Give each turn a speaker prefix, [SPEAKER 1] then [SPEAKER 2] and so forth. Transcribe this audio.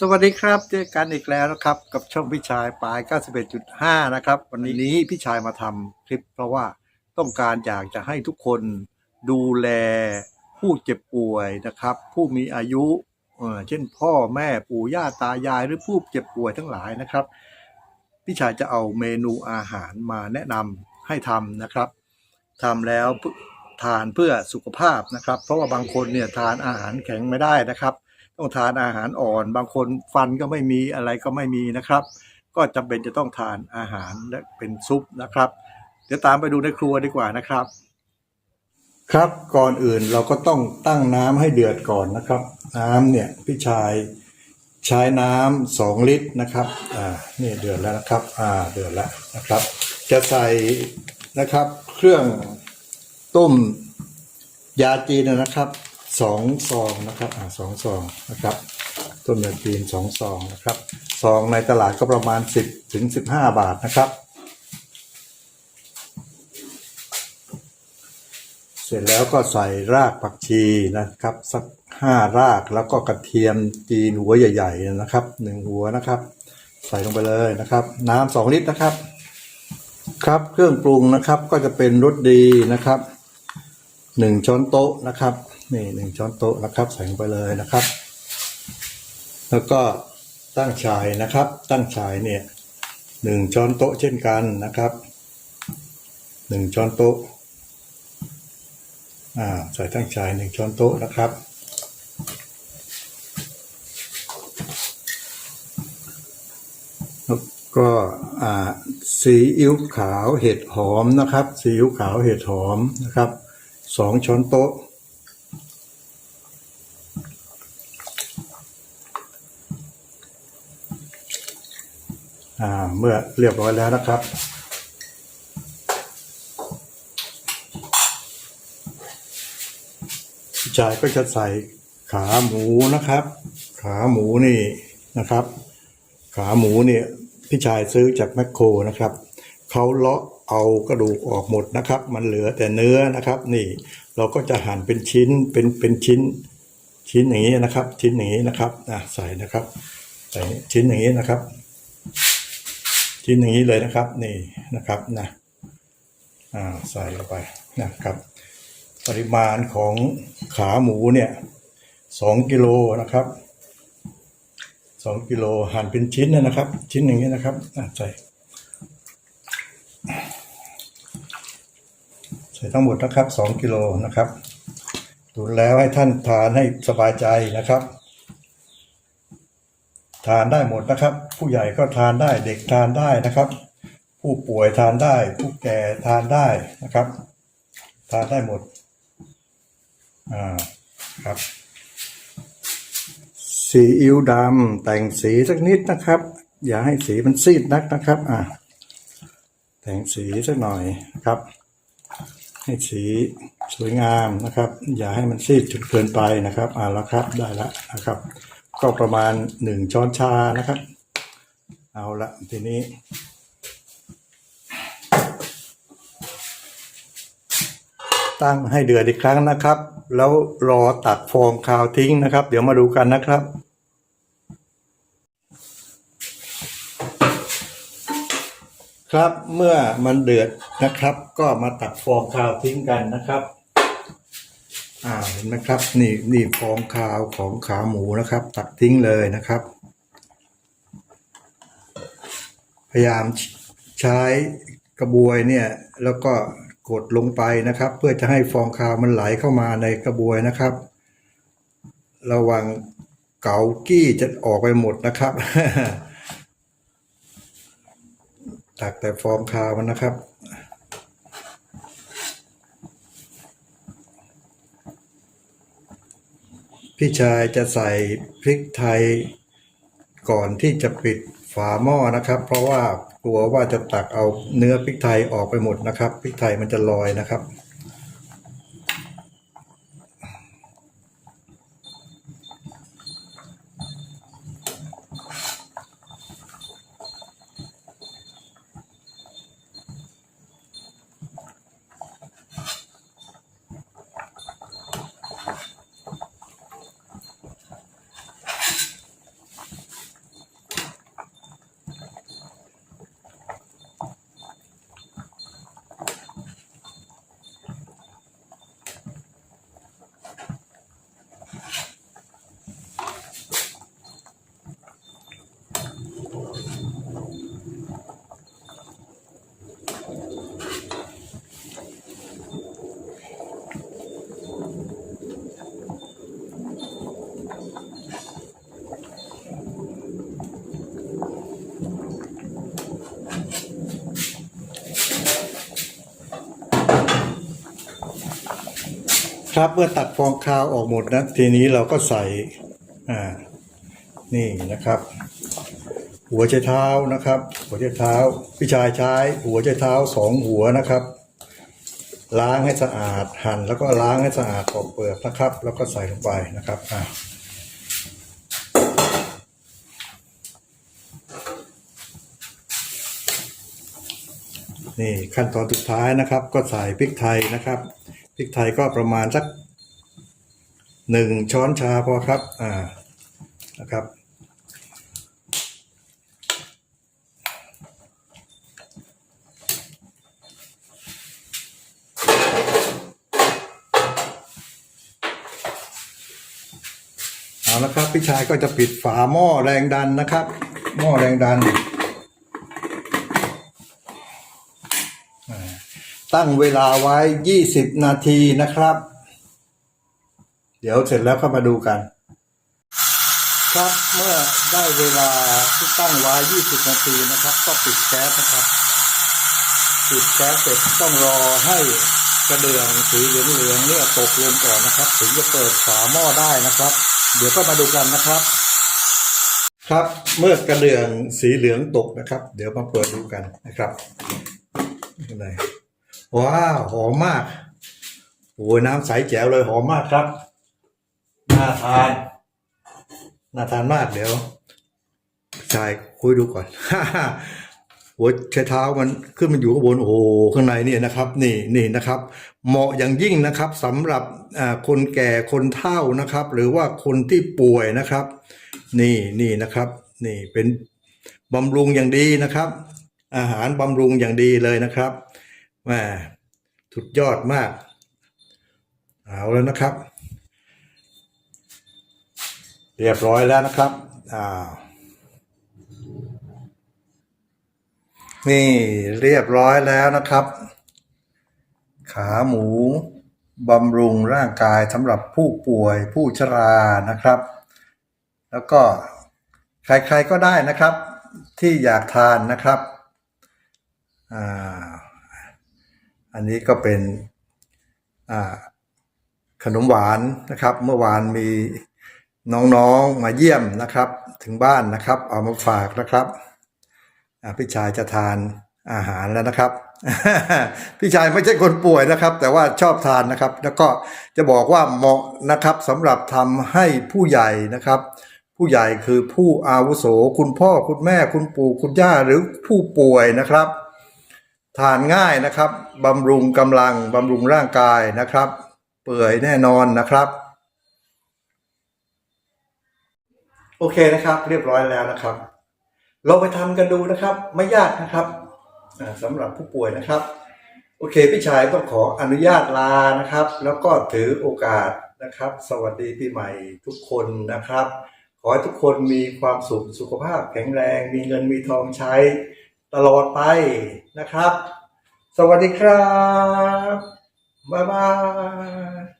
[SPEAKER 1] สวัสดีครับเจอกันอีกแล้วนะครับ กับช่องพี่ชายปลาย 91.5 นะครับ วันนี้พี่ชายมาทำคลิป เพราะว่าต้องการอยากจะให้ทุกคนดูแลผู้เจ็บป่วยนะครับ ผู้มีอายุเช่นพ่อแม่ปู่ย่าตายายหรือผู้เจ็บป่วยทั้งหลายนะครับ พี่ชายจะเอาเมนูอาหารมาแนะนำให้ทำนะครับทำแล้วทานเพื่อสุขภาพนะครับ เพราะว่าบางคนเนี่ยทานอาหารแข็งไม่ได้นะครับ ต้องทานอาหารอ่อน บางคนฟันก็ไม่มีอะไรก็ไม่มีนะครับ ก็จำเป็นจะต้องทานอาหารและเป็นซุปนะครับ เดี๋ยวตามไปดูในครัวดีกว่านะครับ ครับก่อนอื่นเราก็ต้องตั้งน้ำให้เดือดก่อนนะครับ น้ำเนี่ยพี่ชายใช้น้ำสองลิตรนะครับอ่านี่เดือดแล้วนะครับอ่าเดือดแล้วนะครับ จะใส่นะครับเครื่องต้มยาจีนนะครับ สองซองนะครับอ่าสองซองนะครับต้มยาจีนสองซองนะครับซองในตลาดก็ประมาณ10ถึง15บาทนะครับ เสร็จแล้วก็ใส่รากผักชีนะครับสักห้ารากแล้วก็กระเทียมจีนหัวใหญ่ ๆ นะครับหนึ่งหัวนะครับ ใส่ลงไปเลยนะครับ น้ำสองลิตรนะครับ ครับเครื่องปรุงนะครับก็จะเป็นรสดีนะครับหนึ่งช้อนโต๊ะนะครับ นี่หนึ่งช้อนโต๊ะนะครับ ใส่ลงไปเลยนะครับ แล้วก็ตั้งฉายนะครับ ตั้งฉายเนี่ยหนึ่งช้อนโต๊ะเช่นกันนะครับหนึ่งช้อนโต๊ะอ่าใส่ตั้งฉายหนึ่งช้อนโต๊ะนะครับแล้วก็อ่าซีอิ๊วขาวเห็ดหอมนะครับซีอิ๊วขาวเห็ดหอมนะครับสองช้อนโต๊ะ เมื่อเรียบร้อยแล้วนะครับพี่ชายก็จะใส่ขาหมูนะครับ ขาหมูนี่นะครับ ขาหมูเนี่ยพี่ชายซื้อจากแมคโครนะครับเขาเลาะเอากระดูกออกหมดนะครับ มันเหลือแต่เนื้อนะครับ นี่เราก็จะหั่นเป็นชิ้นเป็นเป็นชิ้น ชิ้นอย่างนี้นะครับ ชิ้นอย่างนี้นะครับอะใส่นะครับใส่ชิ้นอย่างนี้นะครับ ชิ้นอย่างนี้เลยนะครับ นี่นะครับนะอ่าใส่ลงไปนะครับ ปริมาณของขาหมูเนี่ยสองกิโลนะครับสองกิโลหั่นเป็นชิ้นนะครับ ชิ้นอย่างนี้นะครับอะใส่ใส่ทั้งหมดนะครับสองกิโลนะครับดูแล้วให้ท่านทานให้สบายใจนะครับ ทานได้หมดนะครับ ผู้ใหญ่ก็ทานได้เด็กทานได้นะครับ ผู้ป่วยทานได้ ผู้แก่ทานได้นะครับ ทานได้หมดอ่าครับสีอิ๊วดำแต่งสีสักนิดนะครับ อย่าให้สีมันซีดนักนะครับอ่าแต่งสีสักหน่อยนะครับ ให้สีสวยงามนะครับ อย่าให้มันซีดจนเกินไปนะครับอ่าแล้วครับได้แล้วนะครับ ก็ประมาณหนึ่งช้อนชานะครับ เอาละทีนี้ ตั้งให้เดือดอีกครั้งนะครับ แล้วรอตักฟองคาวทิ้งนะครับ เดี๋ยวมาดูกันนะครับครับเมื่อมันเดือดนะครับ ก็มาตักฟองคาวทิ้งกันนะครับ อ่าเห็นไหมครับ นี่นี่ฟองคาวของขาหมูนะครับ ตักทิ้งเลยนะครับ พยายามใช้กระบวยเนี่ยแล้วก็กดลงไปนะครับ เพื่อจะให้ฟองคาวมันไหลเข้ามาในกระบวยนะครับ ระวังเกากี้จะออกไปหมดนะครับตักแต่ฟองคาวมันนะครับ พี่ชายจะใส่พริกไทยก่อนที่จะปิดฝาหม้อนะครับ เพราะว่ากลัวว่าจะตักเอาเนื้อพริกไทยออกไปหมดนะครับพริกไทยมันจะลอยนะครับ ครับเมื่อตัดฟองคาวออกหมดนะทีนี้เราก็ใส่อ่านี่นะครับ หัวใจเท้านะครับ หัวใจเท้าพี่ชายใช้หัวใจเท้าสองหัวนะครับ ล้างให้สะอาดหั่นแล้วก็ล้างให้สะอาดปอกเปลือกนะครับ แล้วก็ใส่ลงไปนะครับอ่านี่ขั้นตอนสุดท้ายนะครับ ก็ใส่พริกไทยนะครับ พริกไทยก็ประมาณสักหนึ่งช้อนชาพอครับ อ่า นะครับ เอาละครับพี่ชายก็จะปิดฝาหม้อแรงดันนะครับ หม้อแรงดัน ตั้งเวลาไว้ 20 นาทีนะครับ เดี๋ยวเสร็จแล้วก็มาดูกัน ครับเมื่อได้เวลาที่ตั้งไว้ 20 นาทีนะครับ ก็ปิดแก๊สนะครับปิดแก๊สเสร็จต้องรอให้กระเดื่องสีเหลืองๆเนี่ยตกลงก่อนนะครับ ถึงจะเปิดฝาหม้อได้นะครับ เดี๋ยวก็มาดูกันนะครับ ครับเมื่อกระเดื่องสีเหลืองตกนะครับ เดี๋ยวมาเปิดดูกันนะครับนี่เลย ว้าวหอมมากโอ้ยน้ำใสแจ๋วเลยหอมมากครับน่าทานน่าทานมากเดี๋ยวชายคุยดูก่อนหัวใช้เท้ามันขึ้นมันอยู่ข้างบนโอ้โหข้างในนี่นะครับ นี่นี่นะครับ เหมาะอย่างยิ่งนะครับสำหรับอ่าคนแก่คนเฒ่านะครับ หรือว่าคนที่ป่วยนะครับ นี่นี่นะครับ นี่เป็นบำรุงอย่างดีนะครับ อาหารบำรุงอย่างดีเลยนะครับ แหมสุดยอดมาก เอาแล้วนะครับ เรียบร้อยแล้วนะครับอ่านี่เรียบร้อยแล้วนะครับ ขาหมูบำรุงร่างกายสำหรับผู้ป่วยผู้ชรานะครับ แล้วก็ใครๆก็ได้นะครับ ที่อยากทานนะครับอ่า อันนี้ก็เป็นขนมหวานนะครับ เมื่อวานมีน้องๆมาเยี่ยมนะครับ ถึงบ้านนะครับ เอามาฝากนะครับพี่ชายจะทานอาหารแล้วนะครับ พี่ชายไม่ใช่คนป่วยนะครับ แต่ว่าชอบทานนะครับ แล้วก็จะบอกว่าเหมาะนะครับสำหรับทำให้ผู้ใหญ่นะครับ ผู้ใหญ่คือผู้อาวุโส คุณพ่อคุณแม่คุณปู่คุณย่าหรือผู้ป่วยนะครับ ทานง่ายนะครับบำรุงกำลังบำรุงร่างกายนะครับ เปื่อยแน่นอนนะครับ โอเคนะครับ เรียบร้อยแล้วนะครับลองไปทำกันดูนะครับ ไม่ยากนะครับสำหรับผู้ป่วยนะครับ โอเค พี่ชายต้องขออนุญาตลานะครับ แล้วก็ถือโอกาสนะครับ สวัสดีปีใหม่ทุกคนนะครับ ขอให้ทุกคนมีความสุขสุขภาพแข็งแรง มีเงินมีทองใช้ ตลอดไปนะครับ สวัสดีครับ บ๊ายบาย